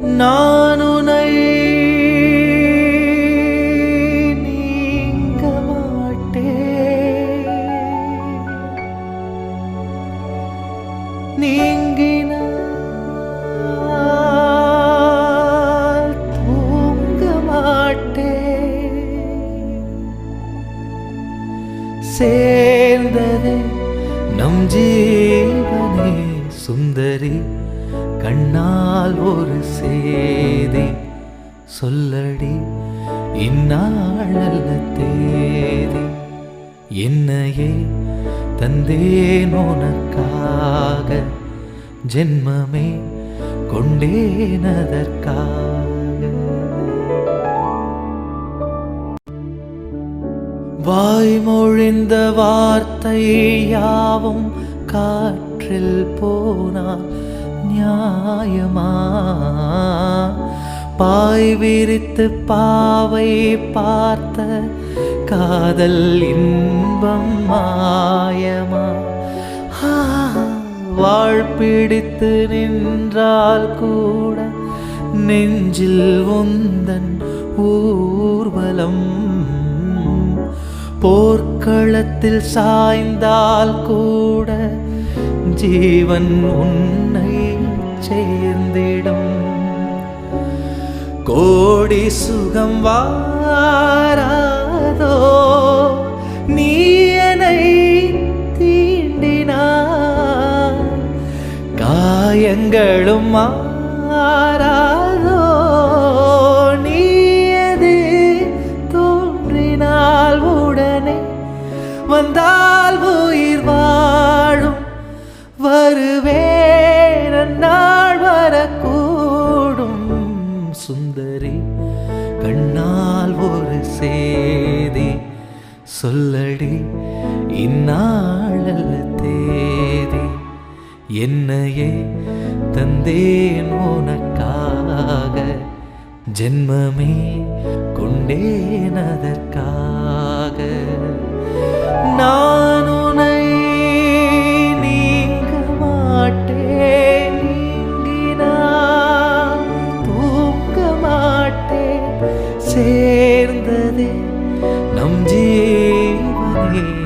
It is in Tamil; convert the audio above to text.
நான் உனை நீங்க மாட்டேன். நீங்கின தூங்க மாட்டேன். சேர்ந்ததே நம் ஜீவனே சுந்தரி. கண்ணால் ஒரு சேதி. சொல்லடி இந்நாளல்ல தேதி. என்னையே தந்தேன் உனக்காக. ஜென்மமே கொண்டேனதற்காக வாய்மொழிந்த வார்த்தை யாவும் காற்றில் போனார் நியாயமா? பாய் விரித்து பாவை பார்த்த காதல் இன்பம் மாயமா? ஆ, வாழ் பிடித்து நின்றால் கூட நெஞ்சில் உந்தன் ஊர்வலம். போர்க்களத்தில் சாய்ந்தால் கூட ஜீவன் உன்னை கோடி சுகம் வாராதோ? நீ என்னை தீண்டினாய் காயங்களும் மாறாதோ? நீ எது தோன்றினால் உடனே வந்தால் உயிர் வாழும். வருவேன் நாள் சேதி சொல்லடி இந்நாளல்ல தேதி. என்னையே தந்தேன் உனக்காக. ஜென்மமே கொண்டேன் அதற்காக. நான் உனை நீங்க மாட்டேன் நீங்கினா தூங்க மாட்டேன். சே 내 넘지 않니.